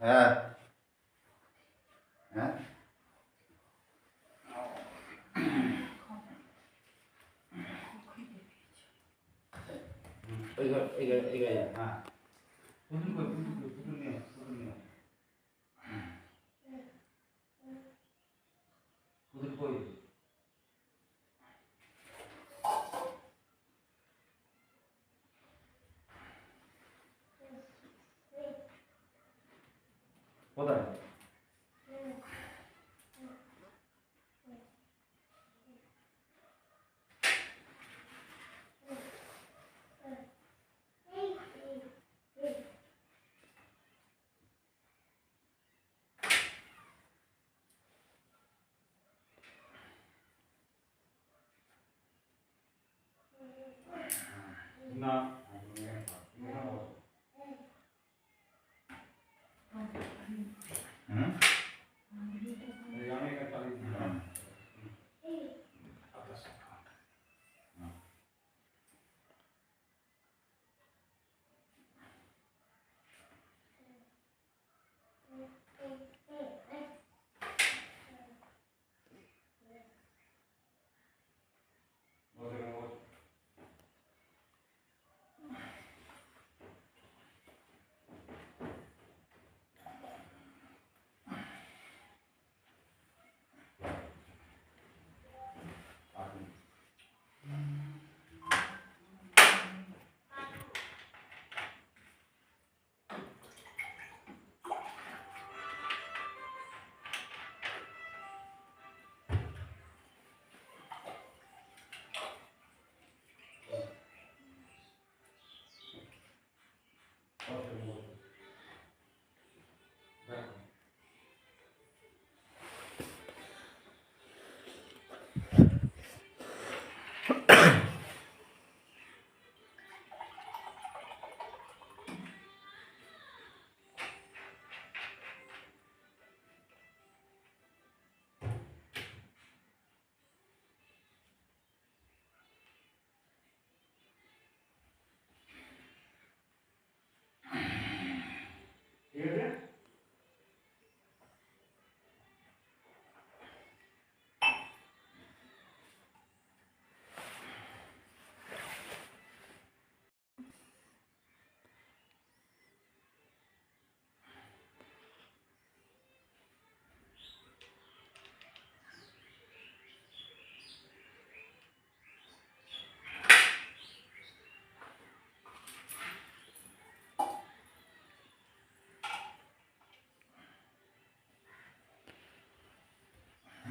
হ্যাঁ হ্যাঁ এই ঘর এই ঘর এই ঘর হ্যাঁ পুতুল কোথায় না হুম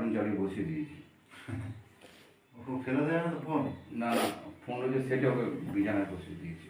কার্টুন চালিয়ে বসিয়ে দিয়েছি। ও ফেলে দেয় না তো ফোন না না ফোন রয়েছে সেটা ওকে বিছানায় বসিয়ে দিয়েছি।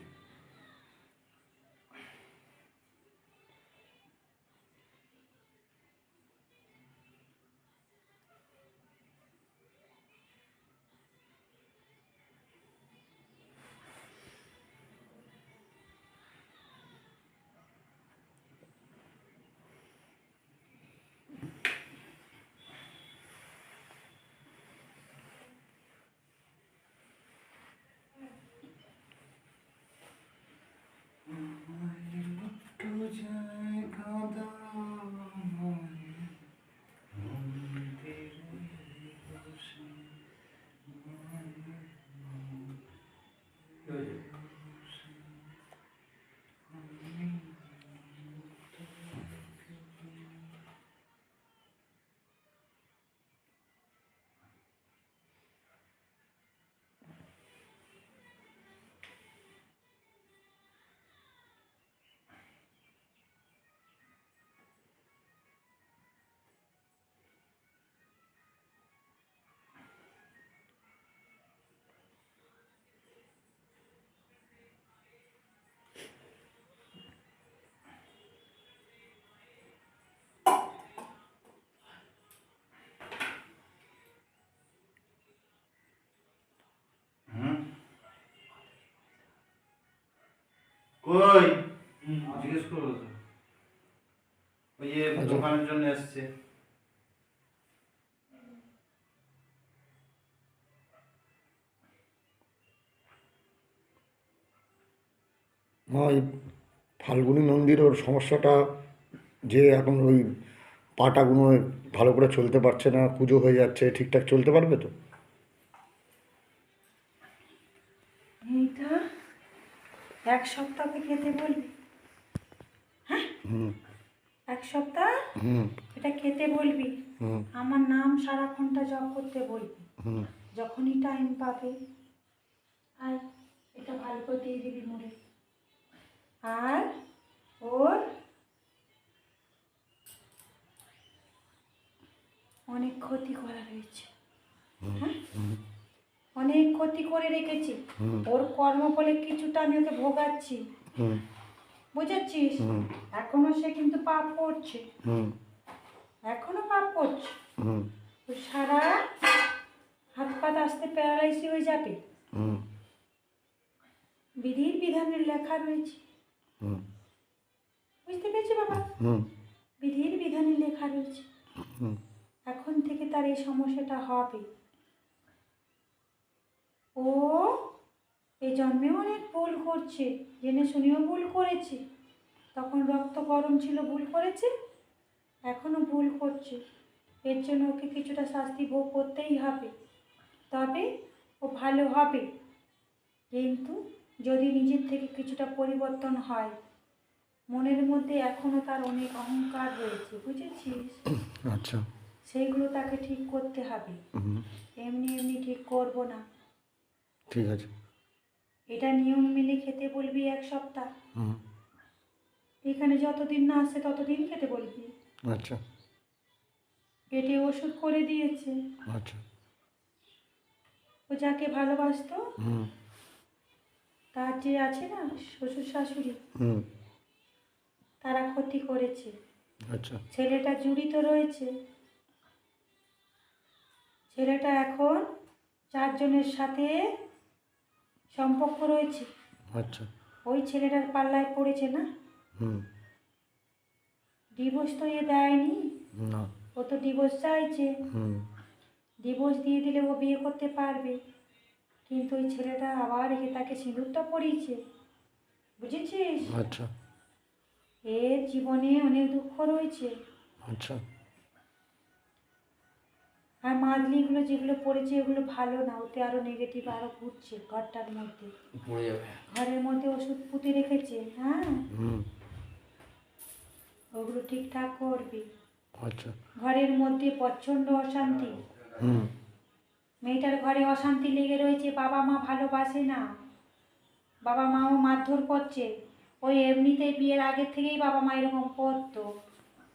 হুম, জিজ্ঞেস করব তো। ওই যে দোকানের জন্য এসছে। ওই ফাল্গুনী নন্দীর ওর সমস্যাটা যে এখন ওই পাটাগুলো ভালো করে চলতে পারছে না পুজো হয়ে যাচ্ছে ঠিকঠাক চলতে পারবে তো? এক সপ্তাহকে খেতে বলবি হ্যাঁ? এক সপ্তাহ? এটা খেতে বলবি? আমার নাম সারাক্ষণটা জপ করতে বলবি? যখনই টাইম পাবে। আর এটা ভালো করে দিয়ে দিবি মুড়ে। আর ওর অনেক ক্ষতি করা রয়েছে। হ্যাঁ? অনেক ক্ষতি করে রেখেছি। ওর কর্ম বলে কিছুটা আমি ওকে ভোগাচ্ছি। বুঝেছিস? এখনও সে কিন্তু পাপ করছে। এখনও পাপ করছে। তো সারা হাত পাত আসতে প্যারালাইসি হয়ে যাবে। বিধির বিধানের লেখা রয়েছে। বুঝতে পেরেছি বাবা? বিধির বিধানে লেখা রয়েছে। এখন থেকে তার এই সমস্যাটা হবে। ও এই জন্মেও অনেক ভুল করছে। জেনে শুনেও ভুল করেছে। তখন রক্ত গরম ছিল ভুল করেছে? এখনও ভুল করছে। এর জন্য ওকে কিছুটা শাস্তি ভোগ করতেই হবে। তবে ও ভালো হবে। কিন্তু যদি নিজের থেকে কিছুটা পরিবর্তন হয় মনের মধ্যে এখনও তার অনেক অহংকার রয়েছে বুঝেছিস? আচ্ছা। সেইগুলো তাকে ঠিক করতে হবে। এমনি এমনি ঠিক করব না। ঠিক আছে। এটা নিয়ম মেনে খেতে বলবি এক সপ্তাহ। হুম। এখানে যতদিন না আসে ততদিন খেতে বলবি। আচ্ছা। পেটে ওষুধ করে দিয়েছে। আচ্ছা। ও যাকে ভালোবাসতো হুম। তার যে আছে না শ্বশুর শাশুড়ি হুম। তারা ক্ষতি করেছে। আচ্ছা। ছেলেটা জড়িত রয়েছে। ছেলেটা এখন চারজনের সাথে সম্পর্ক রয়েছে? আচ্ছা। ওই ছেলেটার পাল্লায় পড়েছে না? হুম। ডিভোর্স তো এ দেয়নি? না। ও তো ডিভোর্স চাইছে। হুম। ডিভোর্স দিয়ে দিলে ও বিয়ে করতে পারবে। কিন্তু ওই ছেলেটা আবার একে তাকে সিঁদুরটা পরিয়েছে। বুঝেছিস? আচ্ছা। এর জীবনে অনেক দুঃখ রয়েছে। আচ্ছা। আর মাদলিগুলো যেগুলো পড়েছে ওগুলো ভালো না ওতে আরও নেগেটিভ আরও ঘুরছে ঘরটার মধ্যে। পড়ে যাবে। ঘরের মধ্যে ওষুধ পুঁতে রেখেছে হ্যাঁ? ওগুলো ঠিকঠাক করবি। আচ্ছা। ঘরের মধ্যে প্রচণ্ড অশান্তি। মেয়েটার ঘরে অশান্তি লেগে রয়েছে বাবা মা ভালোবাসে না। বাবা মাও মারধর করছে। ওই এমনিতেই বিয়ের আগের থেকেই বাবা মা এরকম করতো।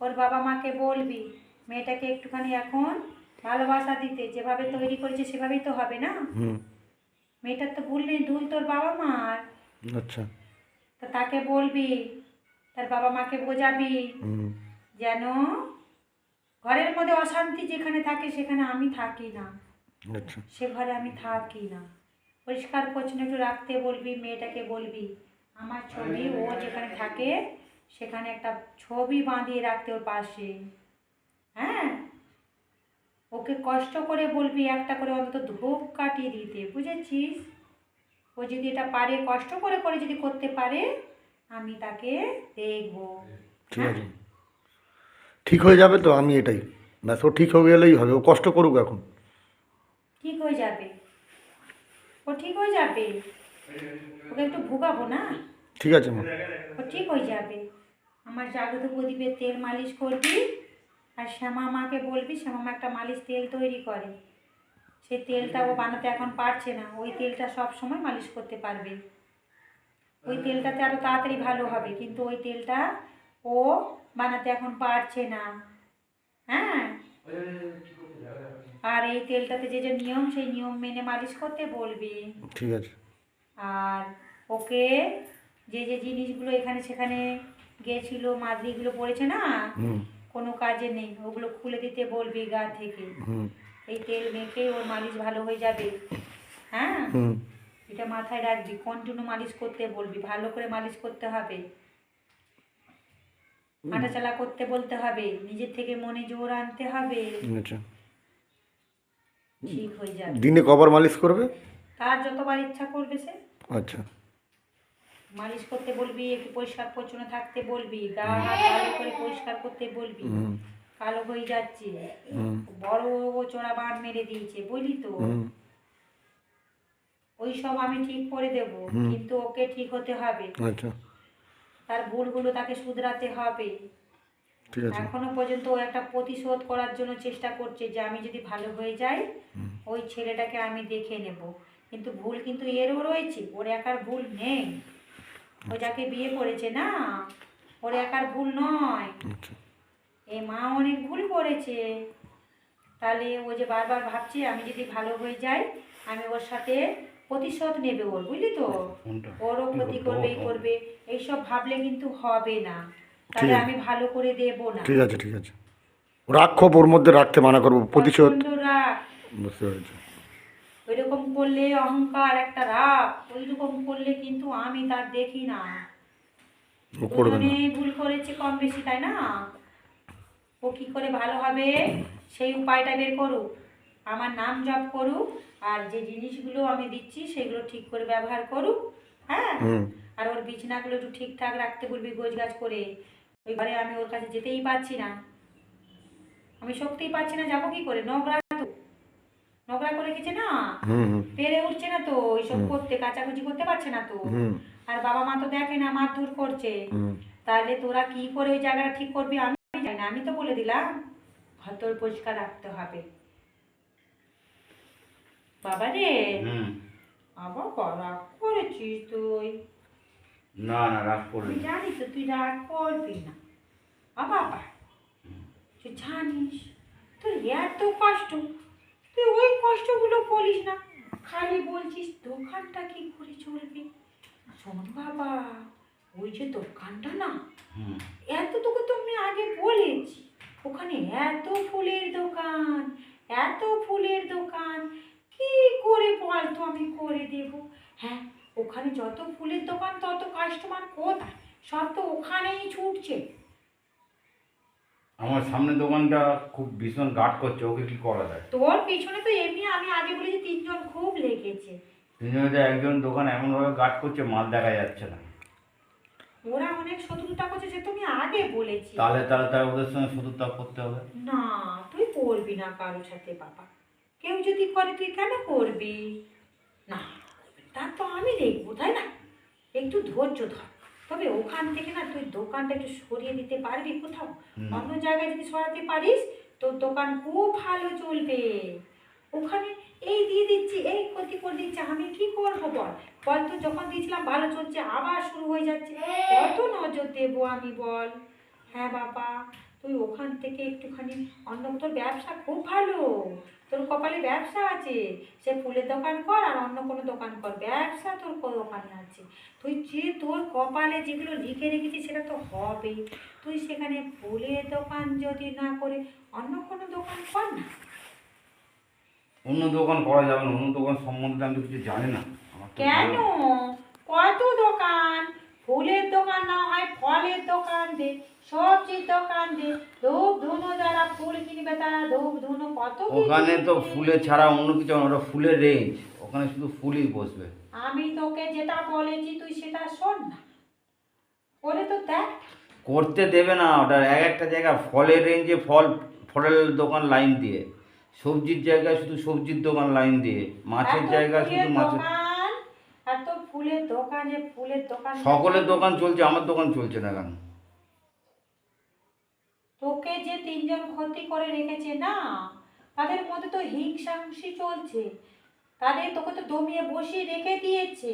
ওর বাবা মাকে বলবি মেয়েটাকে একটুখানি এখন ভালোবাসা দিতে যেভাবে তৈরি করেছে সেভাবেই তো হবে না? মেয়েটার তো ভুল নেই ভুল তোর বাবা মার। আচ্ছা। তা তাকে বলবি তার বাবা মাকে বোঝাবি যেন ঘরের মধ্যে অশান্তি যেখানে থাকে সেখানে আমি থাকি না। আচ্ছা। সে ঘরে আমি থাকি না। পরিষ্কার পরিচ্ছন্ন একটু রাখতে বলবি মেয়েটাকে বলবি আমার ছবি ও যেখানে থাকে সেখানে একটা ছবি বাঁধিয়ে রাখতে ওর পাশে। হ্যাঁ? ওকে কষ্ট করে বলবি একটা করে অন্তত ধূপ কাটিয়ে দিতে বুঝেছিস? ও যদি এটা পারে কষ্ট করে করে যদি করতে পারে আমি তাকে দেখব। ঠিক আছে। ঠিক হয়ে যাবে তো আমি এটাই। ব্যাস ও ঠিক হয়ে গেলেই হবে ও কষ্ট করুক এখন। ঠিক হয়ে যাবে। ও ঠিক হয়ে যাবে। ওকে একটু ভোগাবো না? ঠিক আছে মা। ও ঠিক হয়ে যাবে। আমার জাগ্রত প্রদীপের তেল মালিশ করবি আর শ্যামা মাকে বলবি শ্যামা মা একটা মালিশ তেল তৈরি করে। সেই তেলটা ও বানাতে এখন পারছে না। ওই তেলটা সব সময় মালিশ করতে পারবে। ওই তেলটাতে আরও তাড়াতাড়ি ভালো হবে কিন্তু ওই তেলটা ও বানাতে এখন পারছে না। হ্যাঁ? আর এই তেলটাতে যে যে নিয়ম সেই নিয়ম মেনে মালিশ করতে বলবি। ঠিক আছে। আর ওকে যে যে জিনিসগুলো এখানে সেখানে গেছিল মাদলিগুলো পড়েছে না? কোনো কাজে নেই ওগুলো খুলে দিতে বলবি গা থেকে। এই তেল মেখে ওর মালিশ ভালো হয়ে যাবে। হ্যাঁ? এটা মাথায় রাখবি কন্টিনিউ মালিশ করতে বলবি ভালো করে মালিশ করতে হবে। হাঁটাচলা করতে বলতে হবে নিজের থেকে মনে জোর আনতে হবে। আচ্ছা। ঠিক হয়ে যাবে। দিনে কবার মালিশ করবে? তার যতবার ইচ্ছা করবে সে। আচ্ছা। মালিশ করতে বলবি একটু পরিষ্কার পরিচ্ছন্ন থাকতে বলবি গা হাত ভালো করে পরিষ্কার করতে বলবি। কালো হয়ে যাচ্ছে। বড় চোরা বান মেরে দিয়েছে বুঝলি তো? ওই সব আমি ঠিক করে দেব কিন্তু ওকে ঠিক হতে হবে। আচ্ছা। তার ভুলগুলো তাকে শুধরাতে হবে। এখনও পর্যন্ত ও একটা প্রতিশোধ করার জন্য চেষ্টা করছে যে আমি যদি ভালো হয়ে যাই ওই ছেলেটাকে আমি দেখে নেব। কিন্তু ভুল কিন্তু এরও রয়েছে ওর একার ভুল নেই। ও যাকে বিয়ে করেছে না ওর একার ভুল নয়। আচ্ছা। এ মা অনেক ভুল করেছে। তাহলে ও যে বারবার ভাবছে আমি যদি ভালো হয়ে যাই আমি ওর সাথে প্রতিশোধ নেবে ওর বুঝলি তো? ওরও ক্ষতি করবে এই করবে এইসব ভাবলে কিন্তু হবে না। তাহলে আমি ভালো করে দেব না। ঠিক আছে ঠিক আছে। রাক্ষপ ওর মধ্যে রাখতে মানা করব। প্রতিশোধ। রাগ। বুঝতে পেরেছি। ওইরকম করলে অহংকার একটা রাগ ওইরকম করলে কিন্তু আমি তার দেখি না। ভুল করেছে কম বেশি তাই না? ও কি করে ভালো হবে? সেই উপায়টা বের করুক। আমার নাম জপ করুক আর যে জিনিসগুলো আমি দিচ্ছি সেগুলো ঠিক করে ব্যবহার করুক হ্যাঁ? আর ওর বিছানাগুলো একটু ঠিকঠাক রাখতে বলবি গোছ গাছ করে। ওই ঘরে আমি ওর কাছে যেতেই পারছি না। আমি শক্তিই পাচ্ছি না যাব কি করে? নোংরা নোংরা করে রেখেছে না? পেরে উঠছে না তো এইসব করতে কাচাকুচি করতে পারছে না তো? আর বাবা মা তো দেখে না মারধর করছে। তাহলে তোরা কি করে ওই জায়গাটা ঠিক করবি? আমি জানি না আমি তো বলে দিলাম। ঘর পরিষ্কার রাখতে হবে। বাবা রে আবার করা করেছিস তুই। না না রাগ করলি তুই জানিস তো তুই রাগ করবি না। আ বাবা তুই জানিস তোর এত কষ্ট। তুই ওই কষ্টগুলো বলিস না। খালি বলছিস দোকানটা কি করে চলবে? শোন বাবা ওই যে দোকানটা না এত তোকে তো আমি আগে বলেছি ওখানে এত ফুলের দোকান এত ফুলের দোকান কি করে বল তো আমি করে দেব? হ্যাঁ ওখানে যত ফুলের দোকান তত কাস্টমার কোথায়? সব তো ওখানেই ছুটছে। আমার সামনে দোকানটা খুব ভীষণ গার্ড করছে ওকে কি করা যায়? তোর পিছনে তো এমনি আমি আগে বলেছি তিনজন খুব লেগেছে। তিনজনে একজন দোকান এমনভাবে গার্ড করছে মাল দেখা যাচ্ছে না। ওরা অনেক শত্রুতা করছে সে তুমি আগে বলেছি। তাহলে তাহলে তাহলে ওদের সঙ্গে শত্রুতা করতে হবে? না তুই করবি না কারোর সাথে বাবা। কেউ যদি করে তুই কেন করবি? না তার তো আমি দেখব তাই না? একটু ধৈর্য ধর। তবে ওখান থেকে না তুই দোকানটা একটু সরিয়ে দিতে পারবি কোথাও। অন্য জায়গায় যদি সরাতে পারিস তোর দোকান খুব ভালো চলবে। ওখানে এই দিয়ে দিচ্ছি এই ক্ষতি করে দিচ্ছে আমি কি করব বল? বল তো যখন দিয়েছিলাম ভালো চলছে আবার শুরু হয়ে যাচ্ছে। কত নজর দেবো আমি বল? হ্যাঁ বাবা। তুই ওখান থেকে একটুখানি অন্য তোর ব্যবসা খুব ভালো। তোর কপালে ব্যবসা আছে। সে ফুলের দোকান কর আর অন্য কোনো দোকান কর। ব্যবসা তোর দোকানে আছে। তুই যে তোর কপালে যেগুলো লিখে রেখেছিস সেটা তো হবেই। তুই সেখানে ফুলের দোকান যদি না করে অন্য কোনো দোকান কর না। অন্য দোকান করা যাবে না। অন্য দোকান সম্বন্ধে আমি কিছু জানি না। কেন? কত দোকান? ফুলের দোকান না হয় ফলের দোকান দে সবজির দোকান দে। ধূপ ধুনো যারা ফুল কিনবে তারা ধূপ ধুনো কত ওখানে তো। ফুলের ছাড়া অন্য কিছু ওটা ফুলের রেঞ্জ ওখানে শুধু ফুলই বসবে। আমি তোকে যেটা বলেছি তুই সেটা শোন না। করে তো দেখ। করতে দেবে না ওটা এক একটা জায়গা ফলের রেঞ্জে ফল ফলের দোকান লাইন দিয়ে। সবজির জায়গায় শুধু সবজির দোকান লাইন দিয়ে মাছের জায়গায় শুধু মাছের ফুলের দোকানে ফুলের দোকান সকলের দোকান চলছে আমার দোকান চলছে না কেন? তোকে যে তিনজন ক্ষতি করে রেখেছে না। তাদের মধ্যে তো হিংসাংসি চলছে। তাদের তোকে তো দমিয়ে বসিয়ে রেখে দিয়েছে।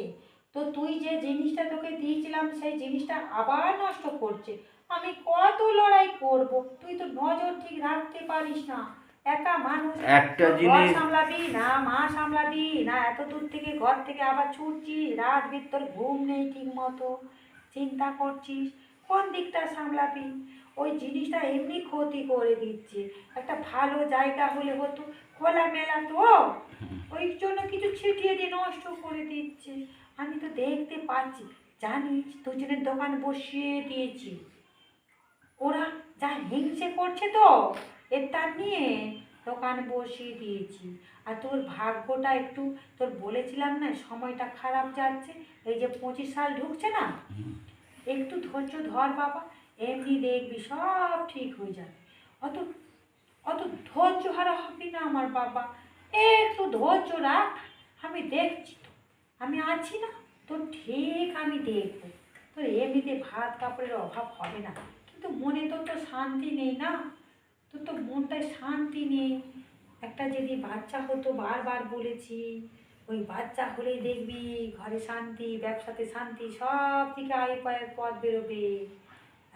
তো তুই যে জিনিসটা তোকে দিয়েছিলাম সেই জিনিসটা আবার নষ্ট করছে। আমি কত লড়াই করব? তুই তো নজর ঠিক রাখতে পারিস না। একা মানুষ। একটা জিনিস সামলাবি না মা সামলাবি না এত দূর থেকে ঘর থেকে আবার ছুটছিস রাত ভিতর ঘুম নেই ঠিক মতো চিন্তা করছিস কোন দিকটা সামলাবি? ওই জিনিসটা এমনি ক্ষতি করে দিচ্ছে। একটা ভালো জায়গা হলে হতো খোলামেলা তো। ওই জন্য কিছু ছিটিয়ে দিয়ে নষ্ট করে দিচ্ছে। আমি তো দেখতে পাচ্ছি জানিস দুজনের দোকান বসিয়ে দিয়েছি। ওরা যা হিংসে করছে তো। এর তার নিয়ে দোকান বসিয়ে দিয়েছি। আর তোর ভাগ্যটা একটু তোর বলেছিলাম না সময়টা খারাপ যাচ্ছে এই যে পঁচিশ সাল ঢুকছে না? একটু ধৈর্য ধর বাবা এমনি দেখবি সব ঠিক হয়ে যাবে। অত অত ধৈর্য হারা হবি না আমার বাবা। একটু ধৈর্য রাখ আমি দেখছি তো। আমি আছি না তো ঠিক আমি দেখব। তোর এমনিতে ভাত কাপড়ের অভাব হবে না। কিন্তু মনে তো তো শান্তি নেই না। তোর তো মনটায় শান্তি নেই। একটা যদি বাচ্চা হতো, বারবার বলেছি, ওই বাচ্চা হলেই দেখবি ঘরে শান্তি, ব্যবসাতে শান্তি, সব থেকে আয় পায়ের পথ বেরোবে।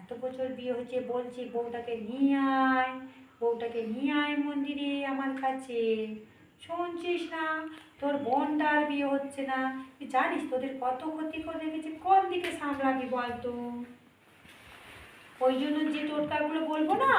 এত বছর বিয়ে হচ্ছে বলছি, বউটাকে নিয়ে আয়, বউটাকে নিয়ে আয় মন্দিরে আমার কাছে। শুনছিস না? তোর বোনটার বিয়ে হচ্ছে না। তুই জানিস তোদের কত ক্ষতি করে রেখেছে, কোন দিকে সামলাবি বলতো? ওই জন্য যে টোটকাগুলো বলব না?